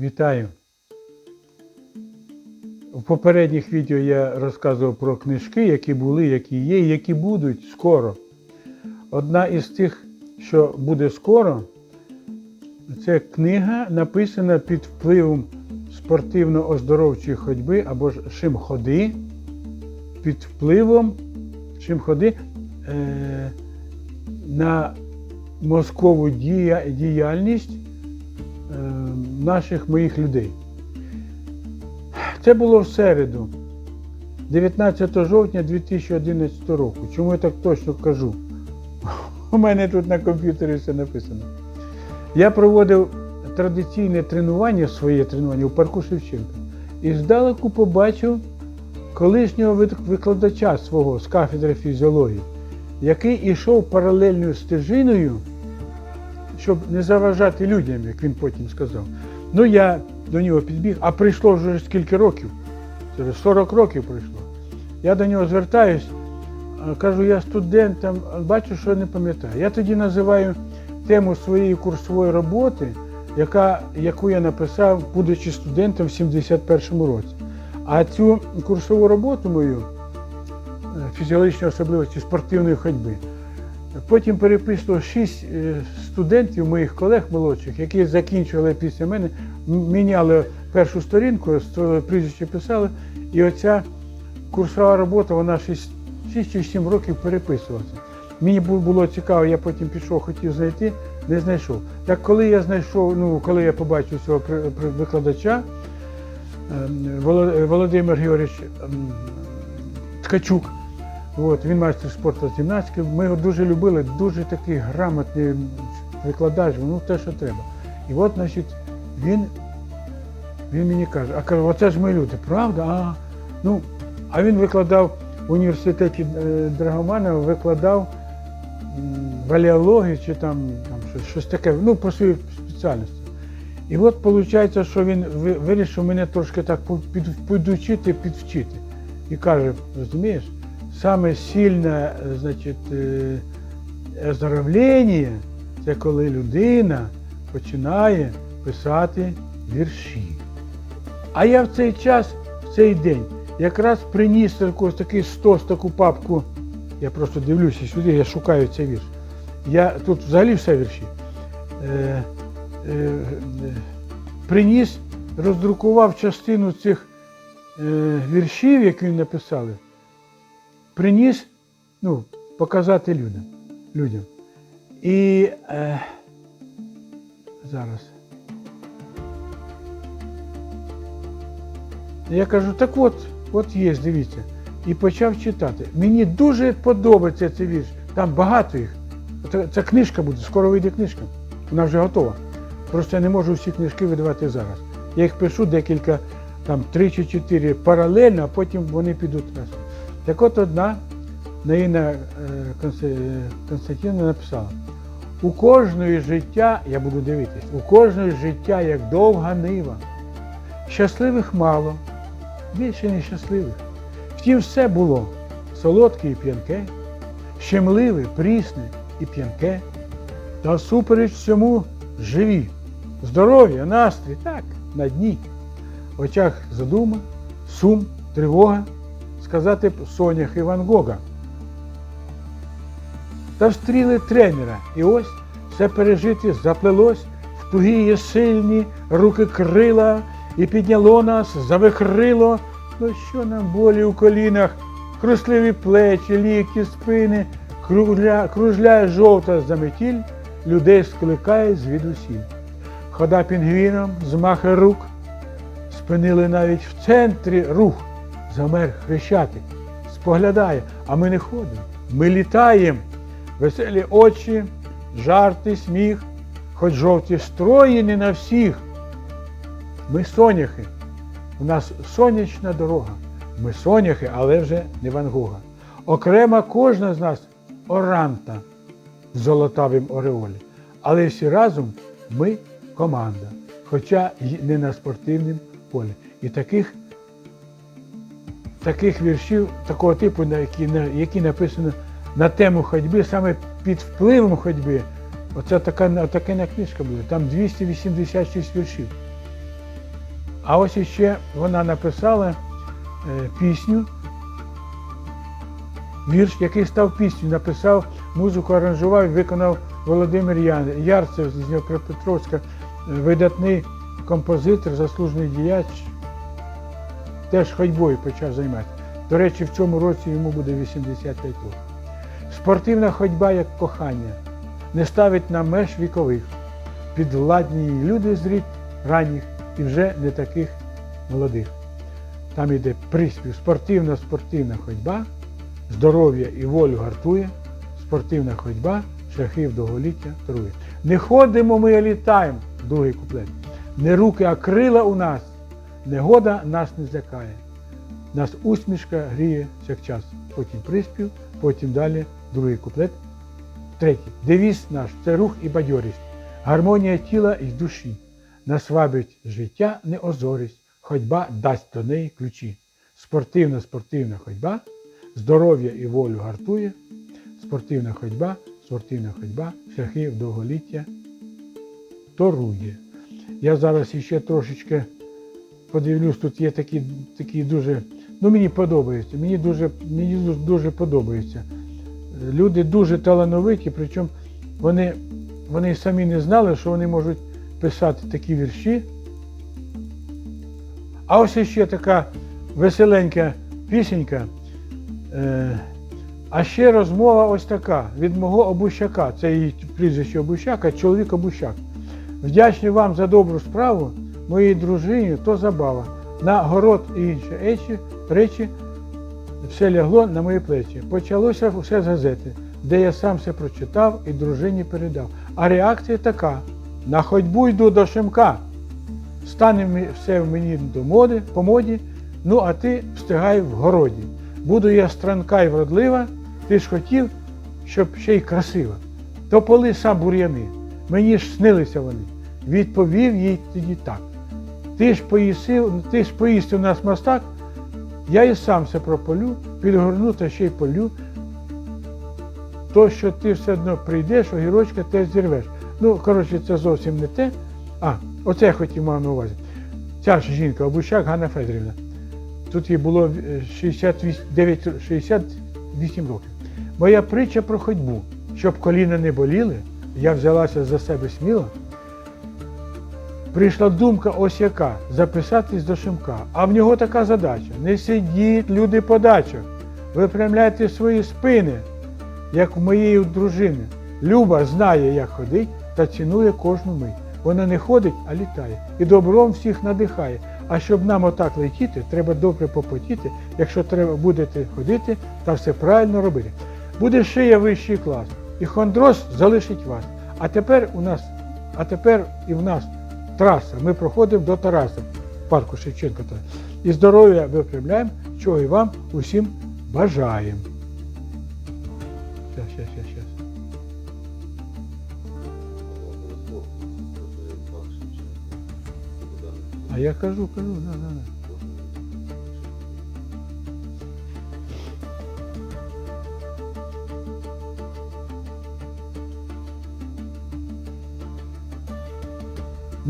Вітаю! В попередніх відео я розказував про книжки, які були, які є, і які будуть скоро. Одна із тих, що буде скоро, це книга, написана під впливом спортивно-оздоровчої ходьби або ж шимходи, під впливом шимходи е, на мозкову дія, діяльність наших моїх людей. Це було в середу, 19 жовтня 2011 року. Чому я так точно кажу? У мене тут на комп'ютері все написано. Я проводив традиційне тренування, своє тренування у парку Шевченка. І здалеку побачив колишнього викладача свого з кафедри фізіології, який ішов паралельною стежиною, щоб не заважати людям, як він потім сказав. Ну, я до нього підбіг, а прийшло вже скільки років? Вже 40 років пройшло. Я до нього звертаюсь, кажу, я студент, там, бачу, що не пам'ятаю. Я тоді називаю тему своєї курсової роботи, яка, яку я написав, будучи студентом в 71-му році. А цю курсову роботу мою, е, фізіологічні особливості спортивної ходьби, Потім переписував шість е, студентів, моїх колег молодших, які закінчували після мене, міняли першу сторінку, прізвище писали, і оця курсова робота, вона 6, 6 чи 7 років переписувалася. Мені було цікаво, я потім пішов, хотів знайти, не знайшов. Так коли я знайшов, ну коли я побачив цього викладача, ем, Володимир Георгійович ем, Ткачук, От, він майстер спорту з гімнастики. Ми його дуже любили, дуже такий грамотний викладач, ну те, що треба. І от, значить, він, він мені каже, а каже, оце ж ми люди, правда? А, ну, а він викладав в університеті е, Драгоманова, викладав валіологію чи там, там щось, щось таке, ну, по своїй спеціальності. І от виходить, що він вирішив мене трошки так підучити, підвчити. І каже, розумієш, саме сильне значить, е, оздоровлення – це коли людина починає писати вірші. А я в цей час, в цей день, якраз приніс таку, такий стос, таку папку. Я просто дивлюся сюди, я шукаю цей вірш. Я тут взагалі все вірші. Е, е, приніс, роздрукував частину цих е, віршів, які написали, приніс ну, показати людям. людям. І е, зараз. Я кажу, так от, от є, дивіться. І почав читати. Мені дуже подобається цей вірш. Там багато їх. Це, книжка буде, скоро вийде книжка. Вона вже готова. Просто я не можу всі книжки видавати зараз. Я їх пишу декілька, там три чи чотири паралельно, а потім вони підуть разом. Так от одна Наїна е, Константинівна написала: у кожної життя, я буду дивитись, у кожної життя як довга нива. Щасливих мало, більше нещасливих. Втім, все було солодке і п'янке, щемливе, прісне і п'янке, та всупереч всьому живі, здоров'я, настрій, так, на дні. В очах задума, сум, тривога, сказати б сонях і Ван Гога. Та встріли тренера, і ось все пережити заплелось в тугі і сильні руки крила, і підняло нас, завихрило. Ну що нам болі у колінах, хрустливі плечі, лікті, спини, кружля, кружляє жовта заметіль, людей скликає звідусіль. Хода пінгвіном, змахи рук, спинили навіть в центрі рух, замер хрещатик, споглядає, а ми не ходимо, ми літаємо. Веселі очі, жарти, сміх, хоч жовті строї не на всіх. Ми соняхи. У нас сонячна дорога. Ми соняхи, але вже не Ван Гога. Окрема кожна з нас оранта в золотавім ореолі. Але всі разом ми команда, хоча й не на спортивному полі. І таких, таких віршів, такого типу, які, які написано на тему ходьби, саме під впливом ходьби. Оце така, така книжка буде. Там 286 віршів. А ось іще вона написала е, пісню, вірш, який став пісню, написав музику, аранжував виконав Володимир Ярцев з Дніпропетровська, е, видатний композитор, заслужений діяч, теж ходьбою почав займатися. До речі, в цьому році йому буде 85 років. Спортивна ходьба як кохання не ставить на меж вікових. Підвладні їй люди з рід ранніх і вже не таких молодих. Там іде приспів спортивна спортивна ходьба, здоров'я і волю гартує, спортивна ходьба, шляхи в довголіття торує. Не ходимо ми, літаємо, другий куплет. Не руки, а крила у нас, негода нас не злякає. Нас усмішка гріє всякчас. Потім приспів, потім далі другий куплет. Третій. Девіз наш це рух і бадьорість, гармонія тіла і душі. Нас вабить життя неозорість, ходьба дасть до неї ключі. Спортивна спортивна ходьба, здоров'я і волю гартує, спортивна ходьба, спортивна ходьба, шляхи в довголіття торує. Я зараз іще трошечки подивлюсь, тут є такі, такі дуже. Ну мені подобається, мені дуже, мені дуже, подобається. Люди дуже талановиті, причому вони, вони самі не знали, що вони можуть писати такі вірші. А ось ще така веселенька пісенька. Е, а ще розмова ось така від мого обущака. Це її прізвище Обущака, чоловік Обущак. Вдячний вам за добру справу, моїй дружині, то забава. На город і інші речі, все лягло на мої плечі. Почалося все з газети, де я сам все прочитав і дружині передав. А реакція така: на ходьбу йду до Шимка. Стане все в мені до моди, по моді, ну а ти встигай в городі. Буду я странка й вродлива, ти ж хотів, щоб ще й красива. То поли сам бур'яни, мені ж снилися вони. Відповів їй тоді так. Ти ж поїсив, ти ж поїсти у нас мастак, я і сам все прополю, підгорну та ще й полю. То, що ти все одно прийдеш, огірочка теж зірвеш. Ну, коротше, це зовсім не те. А, оце я хотів мав на увазі. Ця ж жінка, Обущак Ганна Федорівна. Тут їй було е, 68, 68 років. Моя притча про ходьбу. Щоб коліна не боліли, я взялася за себе сміло. Прийшла думка ось яка записатись до Шимка. А в нього така задача. Не сидіть, люди по дачах. Випрямляйте свої спини, як у моєї дружини. Люба знає, як ходить та цінує кожну мить. Вона не ходить, а літає. І добром всіх надихає. А щоб нам отак летіти, треба добре попотіти, якщо треба будете ходити та все правильно робити. Буде шия вищий клас, і хондроз залишить вас. А тепер у нас, а тепер і в нас траса. Ми проходимо до Тараса, парку Шевченка. І здоров'я випрямляємо, чого і вам усім бажаємо. Щас, щас, щас. А я кажу, кажу, да, да, да.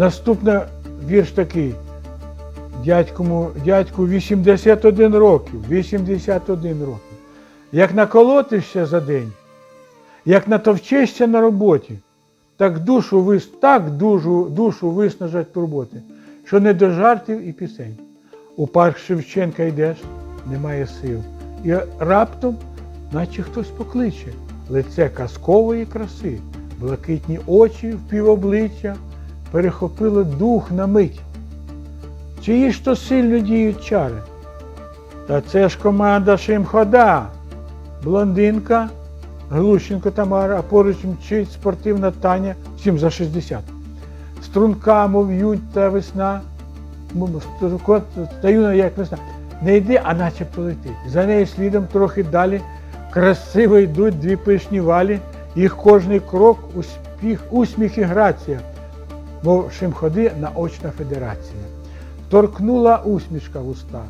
Наступний вірш такий. Дядькому, дядьку 81 років, 81 років. Як наколотишся за день, як натовчешся на роботі, так душу так душу, душу виснажать турботи, що не до жартів і пісень. У парк Шевченка йдеш, немає сил. І раптом, наче хтось покличе, лице казкової краси, блакитні очі в півобличчя, перехопило дух на мить. Чиї ж то сильно діють чари? Та це ж команда Шимхода. Блондинка, Глущенко Тамара, а поруч мчить спортивна Таня, всім за 60. Струнка, мов ють та весна, та юна, як весна. Не йде, а начебто летить. За нею слідом трохи далі красиво йдуть дві пишні валі, їх кожний крок успіх, усміх і грація, мов шимходи наочна федерація. Торкнула усмішка в уста,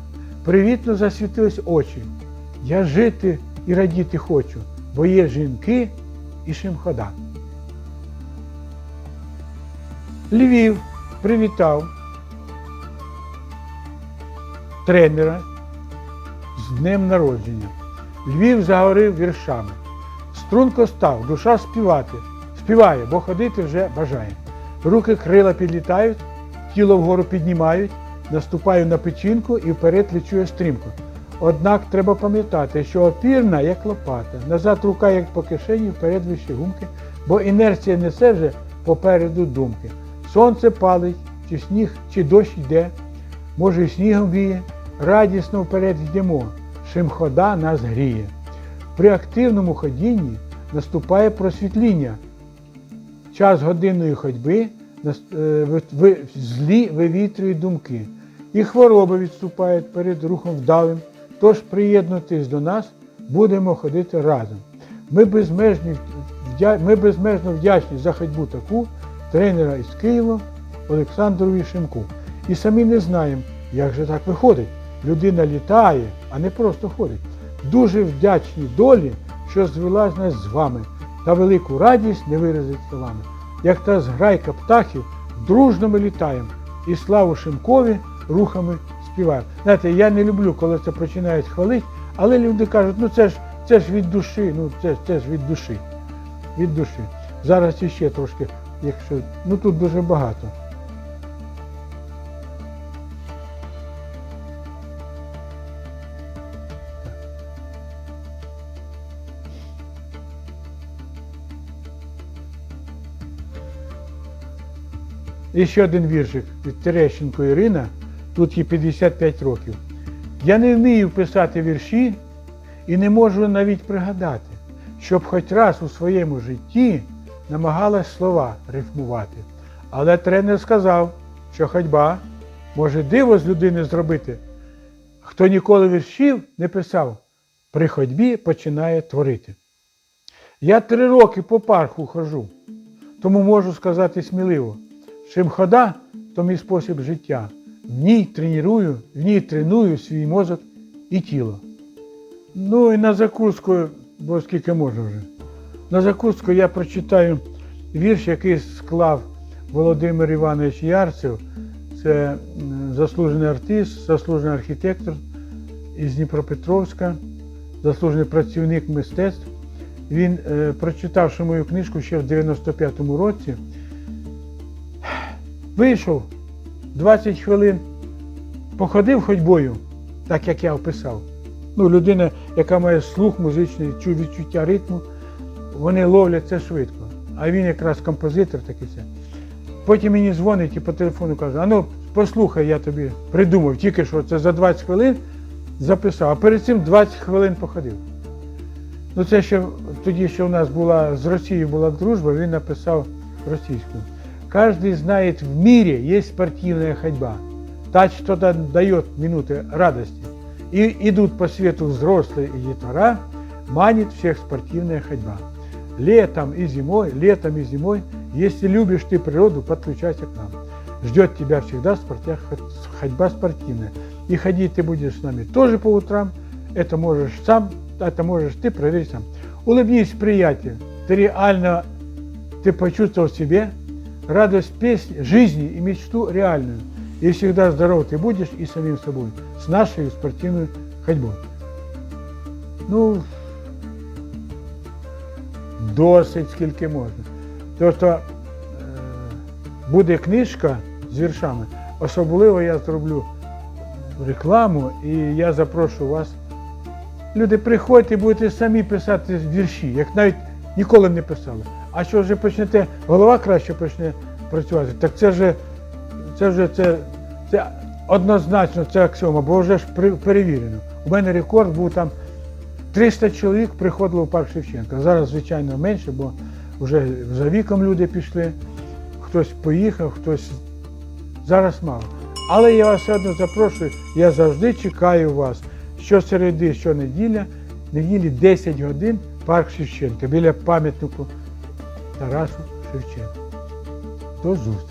привітно засвітились очі. Я жити і радіти хочу, бо є жінки і шимхода. Львів привітав. тренера з днем народження. Львів загорив віршами. Струнко став, душа співати. Співає, бо ходити вже бажає. Руки крила підлітають, тіло вгору піднімають, наступаю на печінку і вперед лечу стрімко. Однак треба пам'ятати, що опірна як лопата, назад рука як по кишені, вперед вище гумки, бо інерція несе вже попереду думки. Сонце палить, чи сніг, чи дощ йде, може, і снігом віє, радісно вперед йдемо, чим хода нас гріє. При активному ходінні наступає просвітління. Час годинної ходьби е, злі вивітрюють думки, і хвороби відступають перед рухом вдалим. Тож приєднуйтесь до нас, будемо ходити разом. Ми безмежні, ми безмежно вдячні за ходьбу таку тренера із Києва Олександрові Шимку. І самі не знаємо, як же так виходить. Людина літає, а не просто ходить. Дуже вдячні долі, що звела нас з вами, та велику радість не виразить словами. Як та зграйка птахів, дружно ми літаємо, і славу Шимкові рухами співаємо. Знаєте, я не люблю, коли це починають хвалити, але люди кажуть, ну це ж це ж від душі, ну це, це ж від душі. Від душі. Зараз іще трошки, якщо. Ну тут дуже багато. І ще один віршик від Терещенко Ірина, тут їй 55 років. Я не вмію писати вірші і не можу навіть пригадати, щоб хоч раз у своєму житті намагалась слова рифмувати. Але тренер сказав, що ходьба може диво з людини зробити. Хто ніколи віршів не писав, при ходьбі починає творити. Я три роки по парку хожу, тому можу сказати сміливо, чим хода, то мій спосіб життя. В ній треную, в ній треную свій мозок і тіло. Ну і на закуску, бо скільки можу вже. На закуску я прочитаю вірш, який склав Володимир Іванович Ярцев. Це заслужений артист, заслужений архітектор із Дніпропетровська, заслужений працівник мистецтв. Він, е, прочитавши мою книжку ще в 95-му році, вийшов 20 хвилин, походив ходьбою, так як я описав. Ну, людина, яка має слух музичний, чу- відчуття ритму, вони ловлять це швидко. А він якраз композитор такий. це. Потім мені дзвонить і по телефону каже, а ну послухай, я тобі придумав, тільки що це за 20 хвилин записав, а перед цим 20 хвилин походив. Ну це ще тоді, що у нас була з Росією була дружба, він написав російською. Каждый знает, в мире есть спортивная ходьба. Та, что да- дает минуты радости. И идут по свету взрослые и детвора, манит всех спортивная ходьба. Летом и зимой, летом и зимой, если любишь ты природу, подключайся к нам. Ждет тебя всегда спортя- ходьба спортивная. И ходить ты будешь с нами тоже по утрам. Это можешь сам, это можешь ты проверить сам. Улыбнись, приятель. Ты реально, ты почувствовал себе радость песни, жизни и мечту реальную. И всегда здоров ты будешь и самим собой, с нашей спортивной ходьбой. Ну, досить скільки можна. Тобто е, буде книжка з віршами. Особливо я зроблю рекламу і я запрошу вас. Люди, приходьте, будете самі писати вірші, як навіть ніколи не писали. А що вже почнете, голова краще почне працювати, так це вже це вже це, це однозначно це аксіома, бо вже ж перевірено. У мене рекорд був там 300 чоловік приходило в парк Шевченка. Зараз, звичайно, менше, бо вже за віком люди пішли, хтось поїхав, хтось зараз мало. Але я вас все одно запрошую, я завжди чекаю вас. Щосереди, щонеділя, неділі 10 годин парк Шевченка біля пам'ятнику Тарасу Шевченку. До зустрічі!